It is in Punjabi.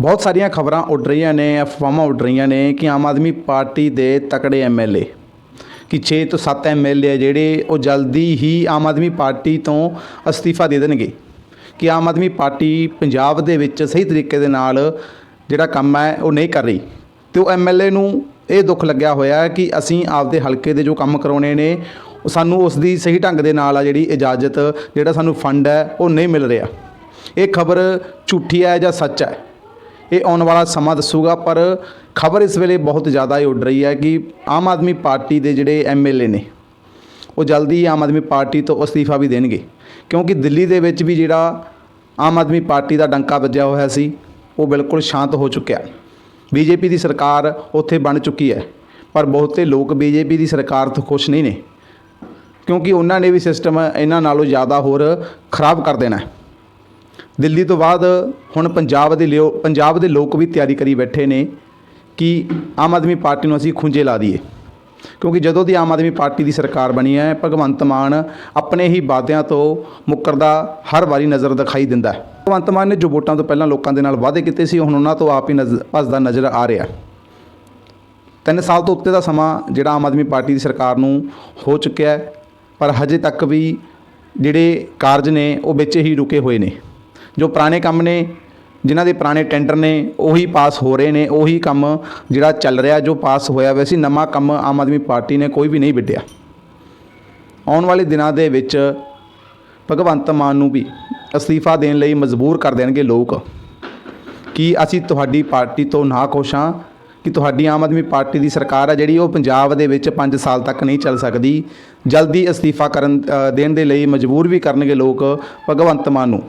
ਬਹੁਤ ਸਾਰੀਆਂ ਖਬਰਾਂ ਉੱਡ ਰਹੀਆਂ ਨੇ, ਅਫਵਾਹਾਂ ਉੱਡ ਰਹੀਆਂ ਨੇ ਕਿ ਆਮ ਆਦਮੀ ਪਾਰਟੀ ਦੇ ਤਕੜੇ ਐਮਐਲਏ ਕਿ 6 ਤੋਂ 7 ਐਮਐਲਏ ਜਿਹੜੇ ਉਹ ਜਲਦੀ ਹੀ ਆਮ ਆਦਮੀ ਪਾਰਟੀ ਤੋਂ ਅਸਤੀਫਾ ਦੇ ਦੇਣਗੇ। ਕਿ ਆਮ ਆਦਮੀ ਪਾਰਟੀ ਪੰਜਾਬ ਦੇ ਵਿੱਚ ਸਹੀ ਤਰੀਕੇ ਦੇ ਨਾਲ ਜਿਹੜਾ ਕੰਮ ਹੈ ਉਹ ਨਹੀਂ ਕਰ ਰਹੀ। ਤੇ ਉਹ ਐਮਐਲਏ ਨੂੰ ਇਹ ਦੁੱਖ ਲੱਗਿਆ ਹੋਇਆ ਕਿ ਅਸੀਂ ਆਪਦੇ ਹਲਕੇ ਦੇ ਜੋ ਕੰਮ ਕਰਾਉਣੇ ਨੇ ਸਾਨੂੰ ਉਸ ਦੀ ਸਹੀ ਢੰਗ ਦੇ ਨਾਲ ਆ ਜਿਹੜੀ ਇਜਾਜ਼ਤ, ਜਿਹੜਾ ਸਾਨੂੰ ਫੰਡ ਹੈ, ਉਹ ਨਹੀਂ ਮਿਲ ਰਿਹਾ। ਇਹ ਖਬਰ ਝੂਠੀ ਹੈ ਜਾਂ ਸੱਚ ਹੈ? ਇਹ ਆਉਣ ਵਾਲਾ ਸਮਾਂ ਦੱਸੂਗਾ, ਪਰ ਖਬਰ ਇਸ ਵੇਲੇ ਬਹੁਤ ਜ਼ਿਆਦਾ ਹੀ ਉੱਡ ਰਹੀ ਹੈ ਕਿ ਆਮ ਆਦਮੀ ਪਾਰਟੀ ਦੇ ਜਿਹੜੇ ਐਮਐਲਏ ਨੇ, ਉਹ ਜਲਦੀ ਆਮ ਆਦਮੀ ਪਾਰਟੀ ਤੋਂ ਅਸਤੀਫਾ ਵੀ ਦੇਣਗੇ। ਕਿਉਂਕਿ ਦਿੱਲੀ ਦੇ ਵਿੱਚ ਵੀ ਜਿਹੜਾ ਆਮ ਆਦਮੀ ਪਾਰਟੀ ਦਾ ਡੰਕਾ ਵੱਜਿਆ ਹੋਇਆ ਸੀ, ਉਹ ਬਿਲਕੁਲ ਸ਼ਾਂਤ ਹੋ ਚੁੱਕਿਆ ਬੀਜੇਪੀ ਦੀ ਸਰਕਾਰ ਉੱਥੇ ਬਣ ਚੁੱਕੀ ਹੈ, ਪਰ ਬਹੁਤੇ ਲੋਕ ਬੀਜੇਪੀ ਦੀ ਸਰਕਾਰ ਤੋਂ ਖੁਸ਼ ਨਹੀਂ ਨੇ, ਕਿਉਂਕਿ ਉਹਨਾਂ ਨੇ ਵੀ ਸਿਸਟਮ ਇਹਨਾਂ ਨਾਲੋਂ ਜ਼ਿਆਦਾ ਹੋਰ ਖਰਾਬ ਕਰ ਦੇਣਾ ਹੈ। ਦਿੱਲੀ ਤੋਂ ਬਾਅਦ ਹੁਣ ਪੰਜਾਬ ਦੇ ਲਿਓ ਪੰਜਾਬ ਦੇ ਲੋਕ ਵੀ ਤਿਆਰੀ ਕਰੀ ਬੈਠੇ ਨੇ ਕਿ ਆਮ ਆਦਮੀ ਪਾਰਟੀ ਨੂੰ ਅਸੀਂ ਖੁੰਝੇ ਲਾ ਦਈਏ। ਕਿਉਂਕਿ ਜਦੋਂ ਦੀ ਆਮ ਆਦਮੀ ਪਾਰਟੀ ਦੀ ਸਰਕਾਰ ਬਣੀ ਹੈ, ਭਗਵੰਤ ਮਾਨ ਆਪਣੇ ਹੀ ਵਾਅਦਿਆਂ ਤੋਂ ਮੁੱਕਰਦਾ ਹਰ ਵਾਰੀ ਨਜ਼ਰ ਦਿਖਾਈ ਦਿੰਦਾ ਹੈ। ਭਗਵੰਤ ਮਾਨ ਨੇ ਜੋ ਵੋਟਾਂ ਤੋਂ ਪਹਿਲਾਂ ਲੋਕਾਂ ਦੇ ਨਾਲ ਵਾਅਦੇ ਕੀਤੇ ਸੀ, ਹੁਣ ਉਹਨਾਂ ਤੋਂ ਆਪ ਹੀ ਨਜ਼ਰ ਭੱਜਦਾ ਨਜ਼ਰ ਆ ਰਿਹਾ ਤਿੰਨ ਸਾਲ ਤੋਂ ਉੱਤੇ ਦਾ ਸਮਾਂ ਜਿਹੜਾ ਆਮ ਆਦਮੀ ਪਾਰਟੀ ਦੀ ਸਰਕਾਰ ਨੂੰ ਹੋ ਚੁੱਕਿਆ ਹੈ, ਪਰ ਹਜੇ ਤੱਕ ਵੀ ਜਿਹੜੇ ਕਾਰਜ ਨੇ ਉਹ ਵਿੱਚ ਹੀ ਰੁਕੇ ਹੋਏ ਨੇ। ਜੋ ਪੁਰਾਣੇ ਕੰਮ ਨੇ, ਜਿਨ੍ਹਾਂ ਦੇ ਪੁਰਾਣੇ ਟੈਂਡਰ ਨੇ, ਉਹੀ ਪਾਸ ਹੋ ਰਹੇ ਨੇ, ਉਹੀ ਕੰਮ ਜਿਹੜਾ ਚੱਲ ਰਿਹਾ, ਜੋ ਪਾਸ ਹੋਇਆ ਵੈਸੇ ਨਵਾਂ ਕੰਮ ਆਮ ਆਦਮੀ ਪਾਰਟੀ ਨੇ ਕੋਈ ਵੀ ਨਹੀਂ ਵਿੱਢਿਆ। ਆਉਣ ਵਾਲੇ ਦਿਨਾਂ ਦੇ ਵਿੱਚ ਭਗਵੰਤ ਮਾਨ ਨੂੰ ਵੀ ਅਸਤੀਫਾ ਦੇਣ ਲਈ ਮਜਬੂਰ ਕਰ ਦੇਣਗੇ ਲੋਕ ਕਿ ਅਸੀਂ ਤੁਹਾਡੀ ਪਾਰਟੀ ਤੋਂ ਨਾ ਖੁਸ਼ ਹਾਂ, ਕਿ ਤੁਹਾਡੀ ਆਮ ਆਦਮੀ ਪਾਰਟੀ ਦੀ ਸਰਕਾਰ ਹੈ ਜਿਹੜੀ ਉਹ ਪੰਜਾਬ ਦੇ ਵਿੱਚ 5 ਸਾਲ ਤੱਕ ਨਹੀਂ ਚੱਲ ਸਕਦੀ। ਜਲਦੀ ਅਸਤੀਫਾ ਕਰਨ ਦੇਣ ਦੇ ਲਈ ਮਜਬੂਰ ਵੀ ਕਰਨਗੇ ਲੋਕ ਭਗਵੰਤ ਮਾਨ ਨੂੰ।